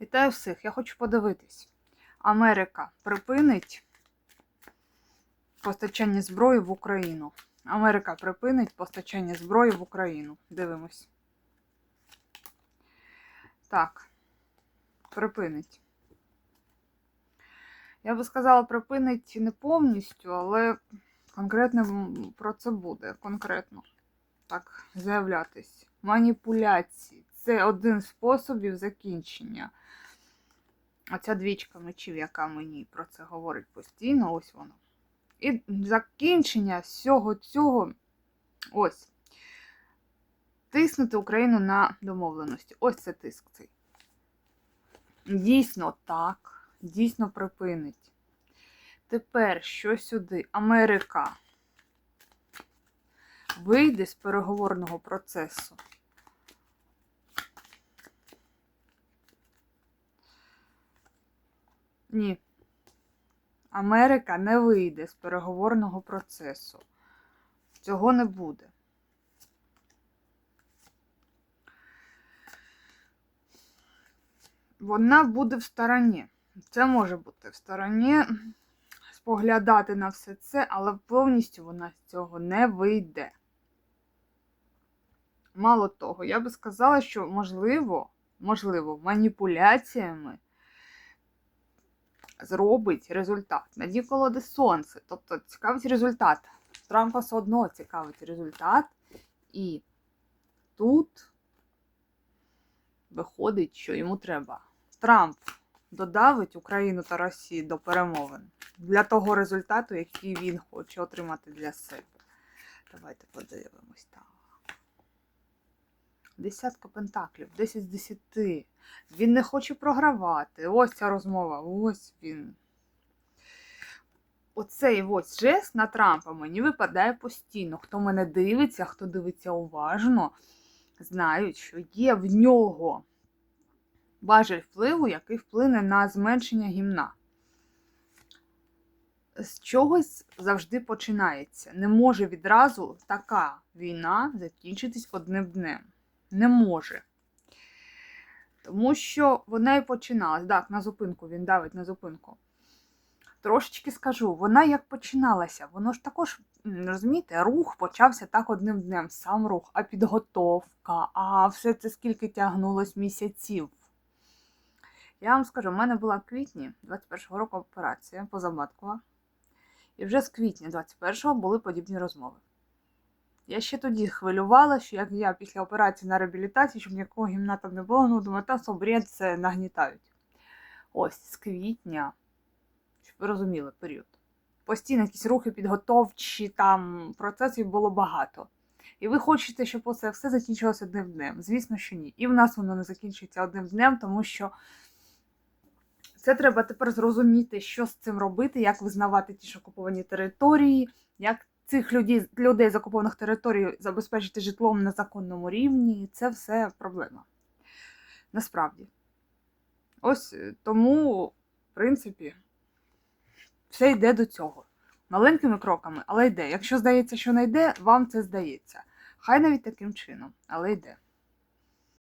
Вітаю всіх! Я хочу подивитись. Америка припинить постачання зброї в Україну. Америка припинить постачання зброї в Україну. Дивимось. Так. Припинить. Я би сказала, припинить не повністю, але конкретно про це буде. Конкретно. Так, заявлятись. Маніпуляції. Це один з способів закінчення. Оця двічка мечів, яка мені про це говорить постійно, ось воно. І закінчення всього цього ось. Тиснути Україну на домовленості. Ось це тиск цей. Дійсно так. Дійсно припинить. Тепер що сюди? Америка вийде з переговорного процесу. Ні. Америка не вийде з переговорного процесу. Цього не буде. Вона буде в стороні. Це може бути в стороні, споглядати на все це, але повністю вона з цього не вийде. Мало того, я би сказала, що можливо, можливо, маніпуляціями зробить результат. Надій колоди сонце. Тобто цікавить результат. Трампа все одно цікавить результат. І тут виходить, що йому треба. Трамп додавить Україну та Росію до перемовин для того результату, який він хоче отримати для себе. Давайте подивимось так. Десятка пентаклів, 10 з 10. Він не хоче програвати. Ось ця розмова. Ось він. Оцей ось жест на Трампа мені випадає постійно. Хто мене дивиться, хто дивиться уважно, знають, що є в нього важель впливу, який вплине на зменшення гімна. З чогось завжди починається. Не може відразу така війна закінчитись одним днем. Не може. Тому що вона і починалась. Так, на зупинку він давить на зупинку. Трошечки скажу, вона як починалася, воно ж також, розумієте, рух почався так одним днем, сам рух, а підготовка, а все це скільки тягнулось місяців. Я вам скажу, в мене була в квітні 21-го року операція позаматкова. І вже з квітня 21-го були подібні розмови. Я ще тоді хвилювала, що як я після операції на реабілітації, щоб ніякого гімна не було, ну думаю, та собред це нагнітають. Ось з квітня, щоб ви розуміли період. Постійно якісь рухи підготовчі, там процесів було багато. І ви хочете, щоб це все закінчилося одним днем. Звісно, що ні. І в нас воно не закінчується одним днем, тому що це треба тепер зрозуміти, що з цим робити, як визнавати ті ж окуповані території, як цих людей, людей з окупованих територій забезпечити житлом на законному рівні. Це все проблема. Насправді. Ось е, тому, в принципі, все йде до цього. Маленькими кроками, але йде. Якщо здається, що не йде, вам це здається. Хай навіть таким чином, але йде.